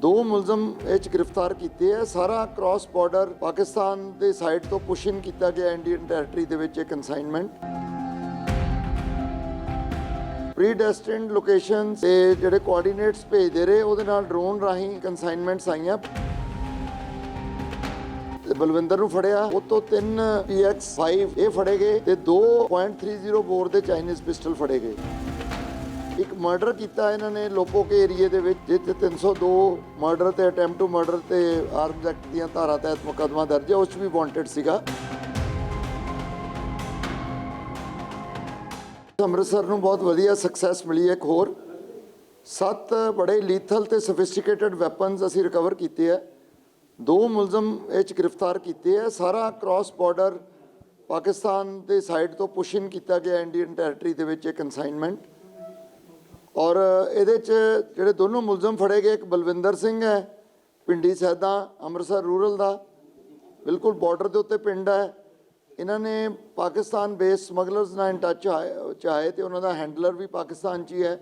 ਦੋ ਮੁਲਜ਼ਮ ਇਹ ਚ ਗ੍ਰਿਫਤਾਰ ਕੀਤੇ ਆ। ਸਾਰਾ ਕ੍ਰਾਸ ਬਾਰਡਰ ਪਾਕਿਸਤਾਨ ਦੇ ਸਾਈਡ ਤੋਂ ਪੁਸ਼ ਕੀਤਾ ਗਿਆ ਇੰਡੀਅਨ ਟੈਰੀਟਰੀ ਦੇ ਵਿੱਚ ਇਹ ਕਨਸਾਈਨਮੈਂਟ ਪ੍ਰੀਡੈਸਟਿਨਡ ਲੋਕੇਸ਼ਨਸ ਤੇ ਜਿਹੜੇ ਕੋਆਰਡੀਨੇਟਸ ਭੇਜਦੇ ਰਹੇ, ਉਹਦੇ ਨਾਲ ਡਰੋਨ ਰਾਹੀਂ ਕਨਸਾਈਨਮੈਂਟਸ ਆਈਆਂ। ਬਲਵਿੰਦਰ ਨੂੰ ਫੜਿਆ। ਉਹ ਤੋਂ 3 PX5 ਇਹ ਫੜੇ ਗਏ ਤੇ 2.30 ਬੋਰ ਦੇ ਚਾਈਨੀਜ਼ ਪਿਸਟਲ ਫੜੇ ਗਏ। ਇੱਕ ਮਰਡਰ ਕੀਤਾ ਇਹਨਾਂ ਨੇ ਲੋਪੋ ਕੇ ਏਰੀਏ ਦੇ ਵਿੱਚ, ਜਿੱਥੇ 302 ਮਰਡਰ ਤੇ ਅਟੈਂਪਟ ਟੂ ਮਰਡਰ ਤੇ ਆਰਮਸ ਐਕਟ ਦੀਆਂ ਧਾਰਾ ਤਹਿਤ ਮੁਕੱਦਮਾ ਦਰਜ ਹੈ, ਉਸ 'ਚ ਵੀ ਵਾਂਟਡ ਸੀਗਾ। ਅੰਮ੍ਰਿਤਸਰ ਨੂੰ ਬਹੁਤ ਵਧੀਆ ਸਕਸੈਸ ਮਿਲੀ ਹੈ ਇੱਕ ਹੋਰ। ਸੱਤ ਬੜੇ ਲੀਥਲ ਤੇ ਸਫਿਸਟੀਕੇਟਡ ਵੈਪਨਸ ਅਸੀਂ ਰਿਕਵਰ ਕੀਤੇ ਆ ਦੋ ਮੁਲਜ਼ਮ ਇਹ ਚ ਗ੍ਰਿਫਤਾਰ ਕੀਤੇ ਆ ਸਾਰਾ ਕ੍ਰਾਸ ਬਾਰਡਰ ਪਾਕਿਸਤਾਨ ਦੇ ਸਾਈਡ ਤੋਂ ਪੁਸ਼ ਇਨ ਕੀਤਾ ਗਿਆ ਇੰਡੀਅਨ ਟੈਰੀਟਰੀ ਦੇ ਵਿੱਚ ਇਹ ਕਨਸਾਈਨਮੈਂਟ ਔਰ ਇਹਦੇ ਚ ਜਿਹੜੇ ਦੋਨੋਂ ਮੁਲਜ਼ਮ ਫੜੇ ਗਏ, ਇੱਕ ਬਲਵਿੰਦਰ ਸਿੰਘ ਹੈ, ਪਿੰਡੀ ਸੈਦਾ, ਅੰਮ੍ਰਿਤਸਰ ਰੂਰਲ ਦਾ। ਬਿਲਕੁਲ ਬਾਰਡਰ ਦੇ ਉੱਤੇ ਪਿੰਡ ਹੈ। ਇਹਨਾਂ ਨੇ ਪਾਕਿਸਤਾਨ ਬੇਸ ਸਮਗਲਰਸ ਨਾਲ ਇਨ ਟੱਚ ਚਾਹੇ ਤੇ ਉਹਨਾਂ ਦਾ ਹੈਂਡਲਰ ਵੀ ਪਾਕਿਸਤਾਨ 'ਚ ਹੀ ਹੈ।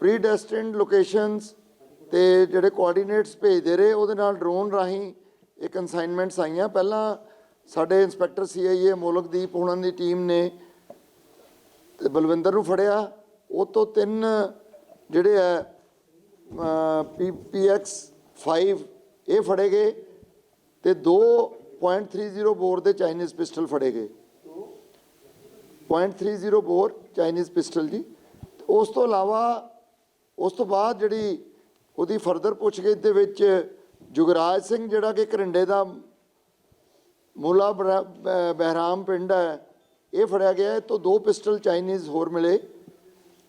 ਪ੍ਰੀਡੈਸਟਿਨਡ ਲੋਕੇਸ਼ਨਸ ਤੇ ਜਿਹੜੇ ਕੋਆਰਡੀਨੇਟਸ ਭੇਜਦੇ ਰਹੇ, ਉਹਦੇ ਨਾਲ ਡਰੋਨ ਰਾਹੀਂ ਇਹ ਕਨਸਾਈਨਮੈਂਟਸ ਆਈਆਂ। ਪਹਿਲਾਂ ਸਾਡੇ ਇੰਸਪੈਕਟਰ ਸੀਆਈਏ ਮੋਲਕਦੀਪ ਉਹਨਾਂ ਦੀ ਟੀਮ ਨੇ ਤੇ ਬਲਵਿੰਦਰ ਨੂੰ ਫੜਿਆ। ਉਹ ਤੋਂ ਤਿੰਨ ਜਿਹੜੇ ਆ ਪੀਐਕਸ 5 ਇਹ ਫੜੇ ਗਏ ਤੇ 2.30 ਬੋਰ ਦੇ ਚਾਈਨੀਜ਼ ਪਿਸਟਲ ਫੜੇ ਗਏ। 0.30 ਬੋਰ ਚਾਈਨੀਜ਼ ਪਿਸਟਲ ਜੀ। ਤੇ ਉਸ ਤੋਂ ਇਲਾਵਾ, ਉਸ ਤੋਂ ਬਾਅਦ ਜਿਹੜੀ ਉਹਦੀ ਫਰਦਰ ਪੁੱਛਗਿੱਛ ਦੇ ਵਿੱਚ ਜੁਗਰਾਜ ਸਿੰਘ ਜਿਹੜਾ ਕਿ ਕਰਿੰਡੇ ਦਾ ਮੂਲਾ ਬਰਾ- ਬ- ਬਹਿਰਾਮ ਪਿੰਡ ਹੈ, ਇਹ ਫੜਿਆ ਗਿਆ। ਇਹ ਤੋਂ ਦੋ ਪਿਸਟਲ ਚਾਈਨੀਜ਼ ਹੋਰ ਮਿਲੇ।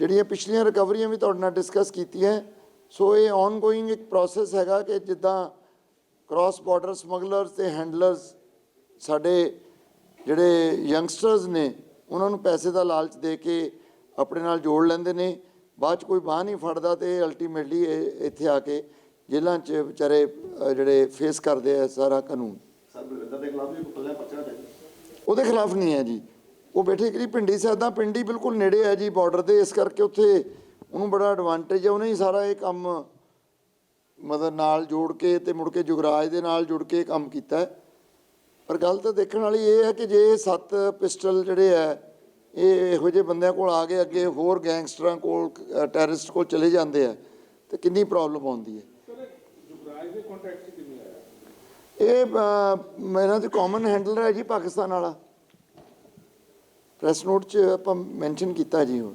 ਜਿਹੜੀਆਂ ਪਿਛਲੀਆਂ ਰਿਕਵਰੀਆਂ ਵੀ ਤੁਹਾਡੇ ਨਾਲ ਡਿਸਕਸ ਕੀਤੀਆਂ ਸੋ ਇਹ ਆਨਗੋਇੰਗ ਇੱਕ ਪ੍ਰੋਸੈਸ ਹੈਗਾ ਕਿ ਜਿੱਦਾਂ ਕ੍ਰਾਸ ਬਾਰਡਰ ਸਮਗਲਰਸ ਤੇ ਹੈਂਡਲਰਸ ਸਾਡੇ ਜਿਹੜੇ ਯੰਗਸਟਰਸ ਨੇ ਉਹਨਾਂ ਨੂੰ ਪੈਸੇ ਦਾ ਲਾਲਚ ਦੇ ਕੇ ਆਪਣੇ ਨਾਲ ਜੋੜ ਲੈਂਦੇ ਨੇ। ਬਾਅਦ ਚ ਕੋਈ ਬਾਹ ਨਹੀਂ ਫੜਦਾ ਤੇ ਅਲਟੀਮੇਟਲੀ ਇੱਥੇ ਆ ਕੇ ਜੇਲ੍ਹਾਂ 'ਚ ਵਿਚਾਰੇ ਜਿਹੜੇ ਫੇਸ ਕਰਦੇ ਆ ਸਾਰਾ ਕਾਨੂੰਨ। ਸਰ ਬਲਵਿੰਦਰ ਦੇ ਖਿਲਾਫ ਵੀ ਕੋਈ ਪਹਿਲਾਂ ਪਰਚਾ ਹੈ ਉਹਦੇ ਖਿਲਾਫ ਨਹੀਂ ਹੈ ਜੀ। ਉਹ ਬੈਠੇ ਕਰੀ ਪਿੰਡੀ ਸਾਦਾ ਪਿੰਡੀ ਬਿਲਕੁਲ ਨੇੜੇ ਹੈ ਜੀ ਬਾਰਡਰ ਦੇ ਇਸ ਕਰਕੇ ਉੱਥੇ ਉਹਨੂੰ ਬੜਾ ਐਡਵਾਂਟੇਜ ਹੈ ਉਹਨੇ ਹੀ ਸਾਰਾ ਇਹ ਕੰਮ ਮਤਲਬ ਨਾਲ ਜੋੜ ਕੇ ਤੇ ਮੁੜ ਕੇ ਜੁਗਰਾਜ ਦੇ ਨਾਲ ਜੁੜ ਕੇ ਕੰਮ ਕੀਤਾ। ਪਰ ਗੱਲ ਤਾਂ ਦੇਖਣ ਵਾਲੀ ਇਹ ਹੈ ਕਿ ਜੇ ਸੱਤ ਪਿਸਟਲ ਜਿਹੜੇ ਹੈ ਇਹ ਇਹੋ ਜਿਹੇ ਬੰਦਿਆਂ ਕੋਲ ਆ ਕੇ ਅੱਗੇ ਹੋਰ ਗੈਂਗਸਟਰਾਂ ਕੋਲ ਟੈਰਰਿਸਟ ਕੋਲ ਚਲੇ ਜਾਂਦੇ ਆ ਤੇ ਕਿੰਨੀ ਪ੍ਰੋਬਲਮ ਆਉਂਦੀ ਹੈ। ਸਰ ਜੁਗਰਾਜ ਦੇ ਕੰਟੈਕਟ ਚ ਕਿਵੇਂ ਆਇਆ? ਇਹ ਮੇਰਾ ਤੇ ਕਾਮਨ ਹੈਂਡਲਰ ਹੈ ਜੀ ਪਾਕਿਸਤਾਨ ਵਾਲਾ। ਪ੍ਰੈਸ ਨੋਟ 'ਚ ਆਪਾਂ ਮੈਂਸ਼ਨ ਕੀਤਾ ਜੀ ਹੁਣ।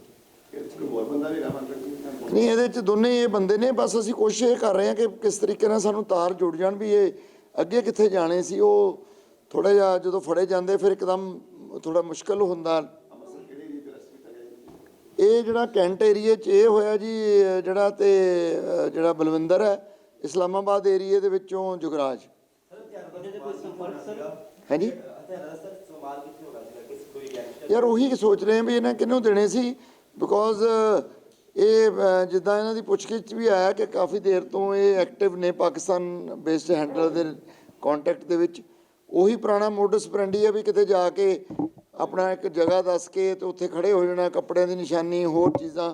ਨਹੀਂ ਇਹਦੇ 'ਚ ਦੋਨੇ ਹੀ ਇਹ ਬੰਦੇ ਨੇ ਬਸ ਅਸੀਂ ਕੋਸ਼ਿਸ਼ ਇਹ ਕਰ ਰਹੇ ਹਾਂ ਕਿ ਕਿਸ ਤਰੀਕੇ ਨਾਲ ਸਾਨੂੰ ਤਾਰ ਜੁੜ ਜਾਣ ਵੀ ਇਹ ਅੱਗੇ ਕਿੱਥੇ ਜਾਣੇ ਸੀ ਉਹ ਥੋੜਾ ਜਿਹਾ ਜਦੋਂ ਫੜੇ ਜਾਂਦੇ ਫਿਰ ਇੱਕਦਮ ਥੋੜਾ ਮੁਸ਼ਕਲ ਹੁੰਦਾ। ਇਹ ਜਿਹੜਾ ਕੈਂਟ ਏਰੀਏ 'ਚ ਇਹ ਹੋਇਆ ਜੀ ਜਿਹੜਾ ਤੇ ਜਿਹੜਾ ਬਲਵਿੰਦਰ ਹੈ ਇਸਲਾਮਾਬਾਦ ਏਰੀਏ ਦੇ ਵਿੱਚੋਂ ਜੁਗਰਾਜ। ਜੀ ਯਾਰ ਉਹੀ ਸੋਚ ਰਹੇ ਆ ਵੀ ਇਹਨਾਂ ਕਿਹਨੂੰ ਦੇਣੇ ਸੀ ਬਿਕੋਜ਼ ਇਹ ਜਿੱਦਾਂ ਇਹਨਾਂ ਦੀ ਪੁੱਛਗਿੱਛ ਵੀ ਆਇਆ ਕਿ ਕਾਫੀ ਦੇਰ ਤੋਂ ਇਹ ਐਕਟਿਵ ਨੇ ਪਾਕਿਸਤਾਨ ਬੇਸਡ ਹੈਂਡਲਰ ਦੇ ਕੰਟੈਕਟ ਦੇ ਵਿੱਚ। ਉਹੀ ਪੁਰਾਣਾ ਮੋਡਸ ਪ੍ਰੈਂਡੀ ਹੈ ਵੀ ਕਿਤੇ ਜਾ ਕੇ ਆਪਣਾ ਇੱਕ ਜਗ੍ਹਾ ਦੱਸ ਕੇ ਤੇ ਉੱਥੇ ਖੜੇ ਹੋ ਜਾਣਾ, ਕੱਪੜਿਆਂ ਦੀ ਨਿਸ਼ਾਨੀ, ਹੋਰ ਚੀਜ਼ਾਂ।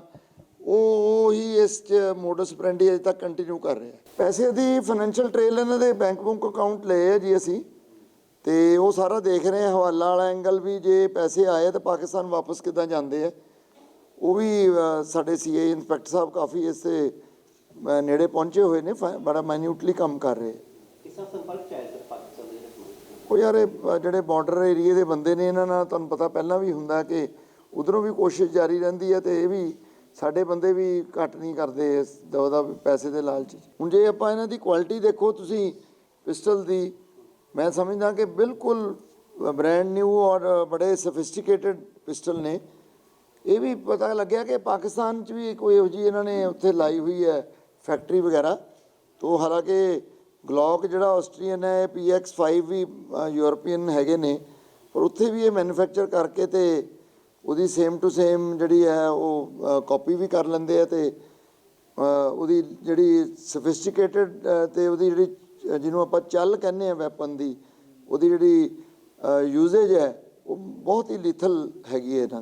ਉਹ, ਉਹੀ ਇਸ ਚ ਮੋਡਸ ਪ੍ਰੈਂਡੀ ਅਜੇ ਤੱਕ ਕੰਟੀਨਿਊ ਕਰ ਰਿਹਾ ਪੈਸੇ ਦੀ ਫਾਈਨੈਂਸ਼ੀਅਲ ਟ੍ਰੇਲ ਇਹਨਾਂ ਦੇ ਬੈਂਕ ਬੁੰਕ ਅਕਾਊਂਟ ਲਏ ਆ ਜੀ ਅਸੀਂ। ਤੇ ਉਹ ਸਾਰਾ ਦੇਖ ਰਹੇ ਹਾਂ ਹਵਾਲਾ ਵਾਲਾ ਐਂਗਲ ਵੀ ਜੇ ਪੈਸੇ ਆਏ ਤਾਂ ਪਾਕਿਸਤਾਨ ਵਾਪਸ ਕਿੱਦਾਂ ਜਾਂਦੇ ਆ। ਉਹ ਵੀ ਸਾਡੇ ਸੀਏ ਇੰਸਪੈਕਟਰ ਸਾਹਿਬ ਕਾਫੀ ਇਸ ਤੇ ਨੇੜੇ ਪਹੁੰਚੇ ਹੋਏ ਨੇ ਬੜਾ ਮਾਈਨਿਊਟਲੀ ਕੰਮ ਕਰ ਰਹੇ ਦੇ ਉਹ ਯਾਰ ਜਿਹੜੇ ਬਾਰਡਰ ਏਰੀਏ ਦੇ ਬੰਦੇ ਨੇ ਇਹਨਾਂ ਨਾਲ ਤੁਹਾਨੂੰ ਪਤਾ ਪਹਿਲਾਂ ਵੀ ਹੁੰਦਾ ਕਿ ਉਧਰੋਂ ਵੀ ਕੋਸ਼ਿਸ਼ ਜਾਰੀ ਰਹਿੰਦੀ ਹੈ ਤੇ ਇਹ ਵੀ ਸਾਡੇ ਬੰਦੇ ਵੀ ਘੱਟ ਨਹੀਂ ਕਰਦੇ ਇਸ ਦਵਾ ਪੈਸੇ ਦੇ ਲਾਲਚ। ਹੁਣ ਜੇ ਆਪਾਂ ਇਹਨਾਂ ਦੀ ਕੁਆਲਿਟੀ ਦੇਖੋ ਤੁਸੀਂ ਪਿਸਟਲ ਦੀ ਮੈਂ ਸਮਝਦਾ ਕਿ ਬਿਲਕੁਲ ਬ੍ਰੈਂਡ ਨਿਊ ਔਰ ਬੜੇ ਸਫਿਸਟੀਕੇਟਡ ਪਿਸਟਲ ਨੇ। ਇਹ ਵੀ ਪਤਾ ਲੱਗਿਆ ਕਿ ਪਾਕਿਸਤਾਨ 'ਚ ਵੀ ਕੋਈ ਇਹੋ ਜਿਹੀ ਇਹਨਾਂ ਨੇ ਉੱਥੇ ਲਾਈ ਹੋਈ ਹੈ ਫੈਕਟਰੀ ਵਗੈਰਾ। ਤੋਂ ਹਾਲਾਂਕਿ ਗਲੌਕ ਜਿਹੜਾ ਆਸਟਰੀਅਨ ਹੈ PX5 ਵੀ ਅ, ਯੂਰਪੀਅਨ ਹੈਗੇ ਨੇ। ਪਰ ਉੱਥੇ ਵੀ ਇਹ ਮੈਨੂਫੈਕਚਰ ਕਰਕੇ ਤੇ ਉਹਦੀ ਸੇਮ ਟੂ ਸੇਮ ਜਿਹੜੀ ਹੈ ਉਹ ਕਾਪੀ ਵੀ ਕਰ ਲੈਂਦੇ ਆ ਤੇ ਉਹਦੀ ਜਿਹੜੀ ਸਫਿਸਟੀਕੇਟਡ ਤੇ ਉਹਦੀ ਜਿਹੜੀ ਜਿਹਨੂੰ ਆਪਾਂ ਚੱਲ ਕਹਿੰਦੇ ਆ ਵੈਪਨ ਦੀ, ਉਹਦੀ ਜਿਹੜੀ ਯੂਜ਼ੇਜ ਹੈ, ਉਹ ਬਹੁਤ ਹੀ ਲੀਥਲ ਹੈਗੀ ਹੈ ਇਹਨਾਂ ਦੀ।